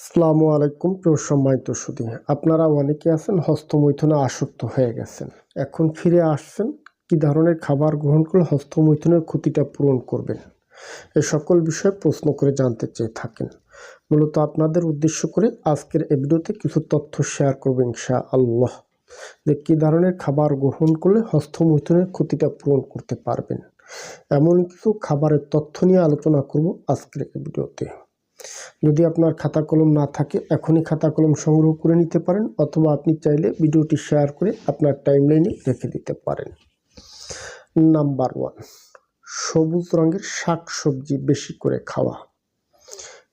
আসসালামু আলাইকুম, প্রিয় সম্মানিত সুদী আপনারা অনেকে আছেন হস্তমৈথুনে আসক্ত হয়ে গেছেন। এখন ফিরে আসছেন, কি ধরনের খাবার গ্রহণ করলে হস্তমৈথুনের ক্ষতিটা পূরণ করবেন? এ সকল বিষয়ে প্রশ্ন করে জানতে চেয়ে থাকেন। মূলত আপনাদের উদ্দেশ্য করে আজকের এই ভিডিওতে কিছু তথ্য শেয়ার করবেন শাহ আল্লাহ যে কী ধরনের খাবার গ্রহণ করলে হস্তমৈথুনের ক্ষতিটা পূরণ করতে পারবেন। এমন কিছু খাবারের তথ্য নিয়ে আলোচনা করব আজকের ভিডিওতে। যদি আপনার খাতা কলম না থাকে, এখনই খাতা কলম সংগ্রহ করে নিতে পারেন অথবা আপনি চাইলে ভিডিওটি শেয়ার করে আপনার টাইমলাইনে রেখে দিতে পারেন। নাম্বার ওয়ান, সবুজ রঙের শাক সবজি বেশি করে খাওয়া,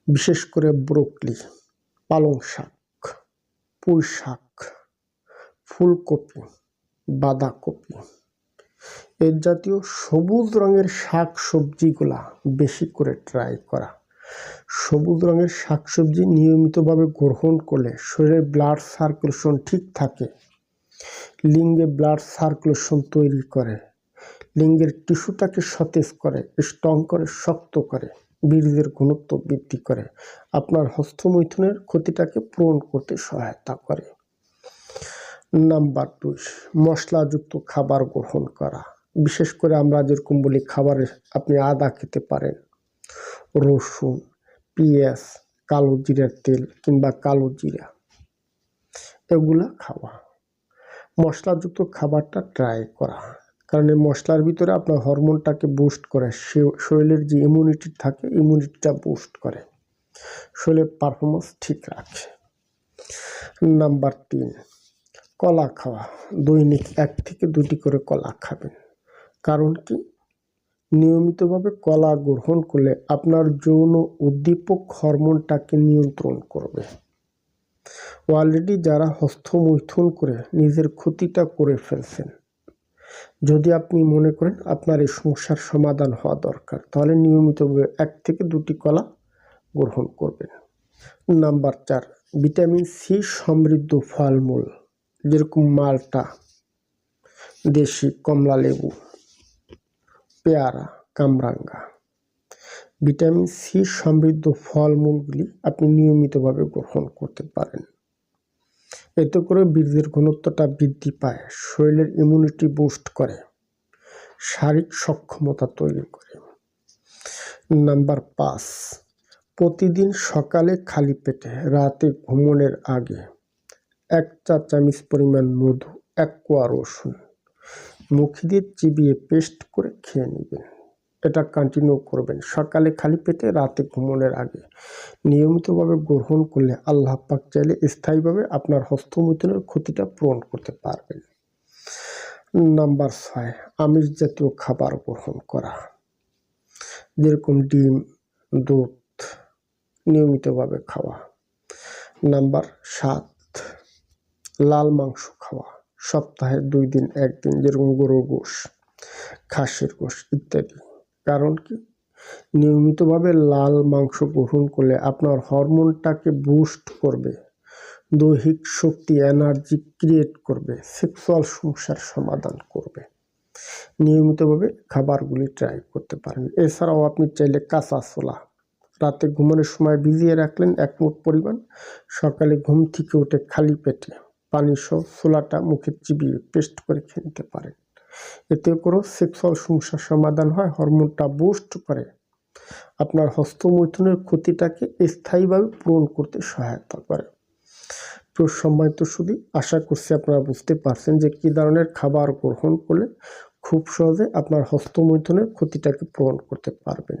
বিশেষ করে ব্রোকলি, পালং শাক, পুঁই শাক, ফুলকপি, বাঁধাকপি। এর জাতীয় সবুজ রঙের শাক সবজিগুলা বেশি করে ট্রাই করা। সবুজ রঙের শাকসবজি নিয়মিতভাবে গ্রহণ করলে শরীরে ব্লাড সার্কুলেশন ঠিক থাকে। লিঙ্গে ব্লাড সার্কুলেশন তৈরি করে। লিঙ্গের টিস্যুটাকে সতেজ করে স্ট্রং করে, শক্ত করে বীর্যের ঘনত্ব বৃদ্ধি করে। আপনার হস্তমৈথুনের ক্ষতিটাকে পূরণ করতে সহায়তা করে। নাম্বার দুই, মশলাযুক্ত খাবার গ্রহণ করা। বিশেষ করে আমরা যেরকম বলি খাবারে আপনি আদা খেতে পারেন রসুন, পেঁয়াজ, কালো জিরার তেল কিংবা কালো জিরা। এগুলা খাওয়া। মশলাযুক্ত খাবারটা ট্রাই করা। কারণ এই মশলার ভিতরে আপনার হরমোনটাকে বুস্ট করে শরীরের যে ইমিউনিটি থাকে ইমিউনিটিটা বুস্ট করে। শরীরের পারফরমেন্স ঠিক রাখে। নাম্বার তিন, কলা খাওয়া। দৈনিক এক থেকে দুটি করে কলা খাবেন। কারণ কি? নিয়মিতভাবে কলা গ্রহণ করলে আপনার যৌন উদ্দীপক হরমোনটাকে নিয়ন্ত্রণ করবে। অলরেডি যারা হস্তমৈথুন করে নিজের ক্ষতিটা করে ফেলছেন, যদি আপনি মনে করেন আপনার এই সমস্যার সমাধান হওয়া দরকার, তাহলে নিয়মিতভাবে এক থেকে দুটি কলা গ্রহণ করবেন। নাম্বার চার, ভিটামিন সি সমৃদ্ধ ফলমূল, যেরকম মালটা, দেশি কমলা লেবু। পেয়ারা, কামরাঙ্গা। ভিটামিন সি সমৃদ্ধ ফলমূলগুলি আপনি নিয়মিতভাবে গ্রহণ করতে পারেন। এতে করে বীর্যের ঘনত্বটা বৃদ্ধি পায়, শরীরের ইমিউনিটি বুস্ট করে, শারীরিক সক্ষমতা তৈরি করে। নাম্বার পাঁচ, প্রতিদিন সকালে খালি পেটে, রাতে ঘুমনের আগে এক চা চামচ পরিমাণ মধু, এক কোয়া রসুন। মুখে দিয়ে চিবিয়ে পেস্ট করে খেয়ে নেবেন। এটা কন্টিনিউ করবেন। সকালে খালি পেটে, রাতে ঘুমনের আগে। নিয়মিতভাবে গ্রহণ করলে আল্লাহ পাক চাইলে স্থায়ীভাবে আপনার হস্তমৈথুনের ক্ষতিটা পূরণ করতে পারবেন। নাম্বার ছয়, আমিষ জাতীয় খাবার গ্রহণ করা। যেরকম ডিম, দুধ নিয়মিতভাবে খাওয়া। নাম্বার সাত, লাল মাংস খাওয়া। সপ্তাহে দুই দিন, একদিন, যেরকম গরুর গোশ, খাসির গোশ ইত্যাদি। কারণ কি? নিয়মিতভাবে লাল মাংস গ্রহণ করলে আপনার হরমোনটাকে বুস্ট করবে, দৈহিক শক্তি এনার্জি ক্রিয়েট করবে সেক্সুয়াল সমস্যার সমাধান করবে। নিয়মিতভাবে খাবারগুলি ট্রাই করতে পারেন। এছাড়াও আপনি চাইলে কাঁচা ছোলা, রাতে ঘুমানোর সময় ভিজিয়ে রাখলেন, এক মুঠ পরিমাণ, সকালে ঘুম থেকে উঠে খালি পেটে পানি সহ ছোলাটা মুখে চিবিয়ে পেস্ট করে খেয়ে নিতে পারেন এতে করেও সেক্সুয়াল সমস্যার সমাধান হয়, হরমোনটা বুস্ট করে। আপনার হস্তমৈথুনের ক্ষতিটাকে স্থায়ীভাবে পূরণ করতে সহায়তা করে। প্রিয় সম্মানিত শুধু আশা করছি আপনারা বুঝতে পারছেন যে কী ধরনের খাবার গ্রহণ করলে খুব সহজে আপনার হস্তমৈথুনের ক্ষতিটাকে পূরণ করতে পারবেন।